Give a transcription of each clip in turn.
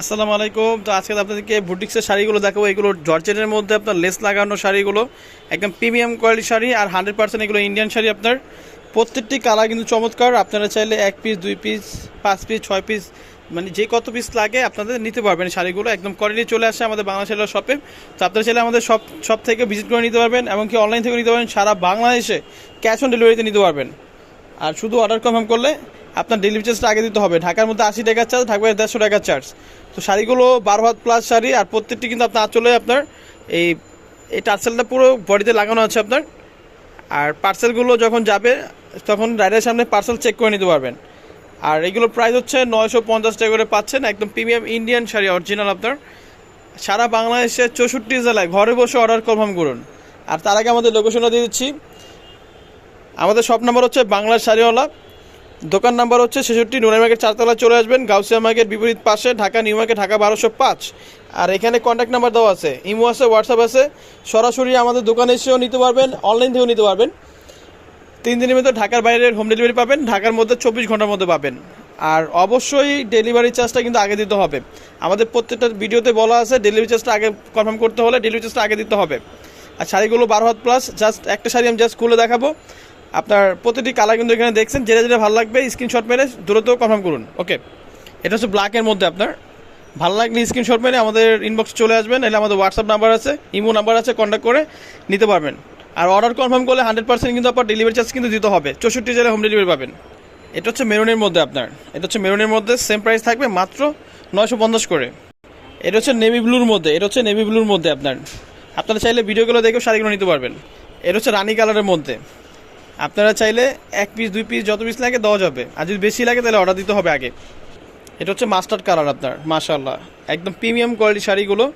আসসালামু আলাইকুম। তো আজকে আপনাদেরকে বুটিক্সের শাড়িগুলো দেখাবো। এগুলো জর্জেটের মধ্যে আপনার লেস লাগানো শাড়িগুলো। একদম প্রিমিয়াম কোয়ালিটি শাড়ি আর হান্ড্রেড পার্সেন্ট এগুলো ইন্ডিয়ান শাড়ি আপনার। প্রত্যেকটি কালার কিন্তু চমৎকার। আপনারা চাইলে এক পিস দুই পিস পাঁচ পিস ছয় পিস মানে যে কত পিস লাগে আপনাদের নিতে পারবেন শাড়িগুলো। একদম কোয়ালিটি চলে আসে আমাদের বাংলা শাড়ির শপে তো আপনারা চাইলে আমাদের সব সব থেকে ভিজিট করে নিতে পারবেন এমনকি অনলাইন থেকে নিতে পারবেন। সারা বাংলাদেশে ক্যাশ অন ডেলিভারিতে নিতে পারবেন। আর শুধু অর্ডার কনফার্ম করলে আপনার ডেলিভারি চার্জটা আগে দিতে হবে। ঢাকার মধ্যে আশি টাকার চার্জ ঢাকায় দেড়শো টাকার চার্জ তো শাড়িগুলো বারো হাত প্লাস শাড়ি আর প্রত্যেকটি কিন্তু আপনার আঁচলে আপনার এই এই টার্সেলটা পুরো বডিতে লাগানো আছে আপনার। আর পার্সেলগুলো যখন যাবে, তখন রাইডের সামনে পার্সেল চেক করে নিতে পারবেন। আর এগুলোর প্রাইস হচ্ছে নয়শো পঞ্চাশ টাকা করে পাচ্ছেন, একদম প্রিমিয়াম ইন্ডিয়ান শাড়ি অরিজিনাল আপনার। সারা বাংলাদেশে চৌষট্টি জেলায় ঘরে বসে অর্ডার কনফার্ম করুন। আর তার আগে আমাদের লোকেশনটা দিয়ে দিচ্ছি। আমাদের শপ নাম্বার হচ্ছে বাংলার শাড়িওয়ালা দোকান নাম্বার হচ্ছে ছেষট্টি নুরাই মার্কেট চারতলা চলে আসবেন, গাউসিয়া মার্কেট বিপরীত পাশে, ঢাকা নিউ মার্কেট ঢাকা বারোশো পাঁচ। আর এখানে কন্ট্যাক্ট নাম্বার দেওয়া আছে, ইমো আছে, হোয়াটসঅ্যাপ আছে। সরাসরি আমাদের দোকানে এসেও নিতে পারবেন অনলাইন থেকেও নিতে পারবেন। তিন দিনের মধ্যে ঢাকার বাইরের হোম ডেলিভারি পাবেন, ঢাকার মধ্যে চব্বিশ ঘণ্টার মধ্যে পাবেন। আর অবশ্যই ডেলিভারি চার্জটা কিন্তু আগে দিতে হবে। আমাদের প্রত্যেকটা ভিডিওতে বলা আছে ডেলিভারি চার্জটা আগে কনফার্ম করতে হলে ডেলিভারি চার্জটা আগে দিতে হবে। আর শাড়িগুলো বারো হাত প্লাস জাস্ট একটা শাড়ি আমি জাস্ট খুলে দেখাবো। আপনার প্রতিটি কালার কিন্তু এখানে দেখছেন, যেটা যেটা ভালো লাগবে স্ক্রিনশট মেরে দ্রুত কনফার্ম করুন। ওকে এটা হচ্ছে ব্ল্যাকের মধ্যে আপনার। ভালো লাগলে স্ক্রিনশট মেরে আমাদের ইনবক্সে চলে আসবেন এলে আমাদের হোয়াটসঅ্যাপ নাম্বার আছে ইমো নাম্বার আছে কন্ট্যাক্ট করে নিতে পারবেন। আর অর্ডার কনফার্ম করলে হান্ড্রেড পার্সেন্ট কিন্তু আপনার ডেলিভারি চার্জ কিন্তু দিতে হবে। চৌষট্টি জেলায় হোম ডেলিভারি পাবেন। এটা হচ্ছে মেরুনের মধ্যে আপনার। এটা হচ্ছে মেরুনের মধ্যে সেম প্রাইস থাকবে মাত্র নয়শো পঞ্চাশ করে। এটা হচ্ছে নেভি ব্লুর মধ্যে, এটা হচ্ছে নেভি ব্লুর মধ্যে আপনার। আপনারা চাইলে ভিডিওগুলো দেখেও শাড়িগুলো নিতে পারবেন। এটা হচ্ছে রানি কালারের মধ্যে। আপনারা চাইলে এক পিস দুই পিস যত পিস লাগে দেওয়া যাবে। আর যদি বেশি লাগে, তাহলে অর্ডার দিতে হবে আগে। এটা হচ্ছে মাস্টার্ড কালার আপনার মাশাল্লাহ একদম প্রিমিয়াম কোয়ালিটি শাড়িগুলো।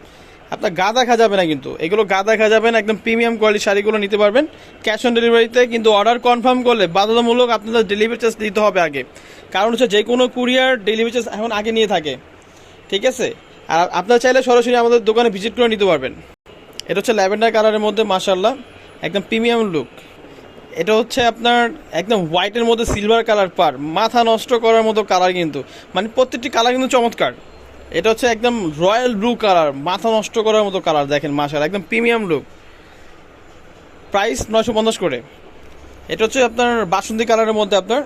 আপনার গা দেখা যাবে না কিন্তু। এগুলো গা দেখা যাবে না, একদম প্রিমিয়াম কোয়ালিটি শাড়িগুলো নিতে পারবেন। ক্যাশ অন ডেলিভারিতে কিন্তু অর্ডার কনফার্ম করলে বাধ্যতামূলক আপনাদের ডেলিভারি চার্জ দিতে হবে আগে। কারণ হচ্ছে যে কোনো কুরিয়ার ডেলিভারি চার্জ এখন আগে নিয়ে থাকে। ঠিক আছে? আর আপনারা চাইলে সরাসরি আমাদের দোকানে ভিজিট করে নিতে পারবেন। এটা হচ্ছে ল্যাভেন্ডার কালারের মধ্যে মাশাল্লাহ একদম প্রিমিয়াম লুক এটা হচ্ছে আপনার একদম হোয়াইটের মধ্যে সিলভার কালার পার। মাথা নষ্ট করার মতো কালার কিন্তু। মানে প্রত্যেকটি কালার কিন্তু চমৎকার। এটা হচ্ছে একদম রয়্যাল ব্লু কালার মাথা নষ্ট করার মতো কালার দেখেন মাশাল একদম প্রিমিয়াম লুক প্রাইস নয়শো পঞ্চাশ করে। এটা হচ্ছে আপনার বাসন্তী কালারের মধ্যে আপনার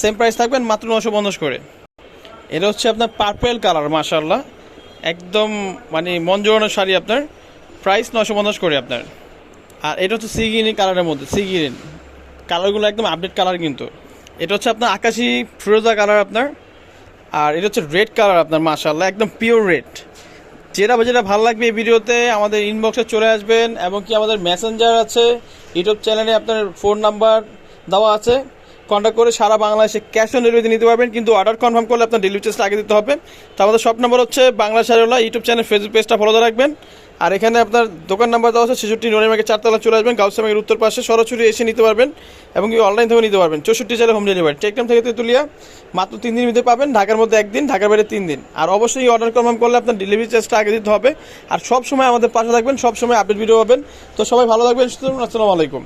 সেম প্রাইস থাকবেন মাত্র নশো পঞ্চাশ করে। এটা হচ্ছে আপনার পার্পেল কালার মাশাল্লাহ একদম মানে মন জোড়ানো শাড়ি আপনার। প্রাইস নশো পঞ্চাশ করে আপনার। আর এটা হচ্ছে সি গ্রিন কালারের মধ্যে সি গ্রিন কালারগুলো একদম আপডেট কালার কিন্তু। এটা হচ্ছে আপনার আকাশি ফিরোজা কালার আপনার। আর এটা হচ্ছে রেড কালার আপনার মাশাল্লাহ একদম পিওর রেড যেটা যেটা ভালো লাগবে এই ভিডিওতে, আমাদের ইনবক্সে চলে আসবেন। এবং কি আমাদের মেসেঞ্জার আছে, ইউটিউব চ্যানেলে আপনার ফোন নাম্বার দেওয়া আছে। কন্ট্যাক্ট করে সারা বাংলাদেশে ক্যাশ অন ডেলিভারি নিতে পারবেন। কিন্তু অর্ডার কনফার্ম করলে আপনার ডেলিভারি চার্জটা আগে দিতে হবে। তো আমাদের সব নাম্বার হচ্ছে Bangla Sariwala YouTube channel Facebook পেজটা ফলো রাখবেন। আর এখানে আপনার দোকান নাম্বার দেওয়া আছে, ছেষট্টি নয় মার্কেট চারতলা চলে আসবেন। গাউসামের উত্তর পাশে সরাসরি এসে নিতে পারবেন এবং কি অনলাইন থেকে নিতে পারবেন। চৌষট্টি জেলা হোম ডেলিভারি টেকটাম থেকে তেতুলিয়া মাত্র তিন দিন মধ্যে পাবেন। ঢাকার মধ্যে একদিন, ঢাকার বাইরে তিন দিন। আর অবশ্যই এই অর্ডার কনফার্ম করলে আপনার ডেলিভারি চার্জটা আগে দিতে হবে। আর সব সময় আমাদের পাশে থাকবেন সব সময় আপডেট ভিডিও পাবেন। তো সবাই ভালো থাকবেন। আসসালামু আলাইকুম।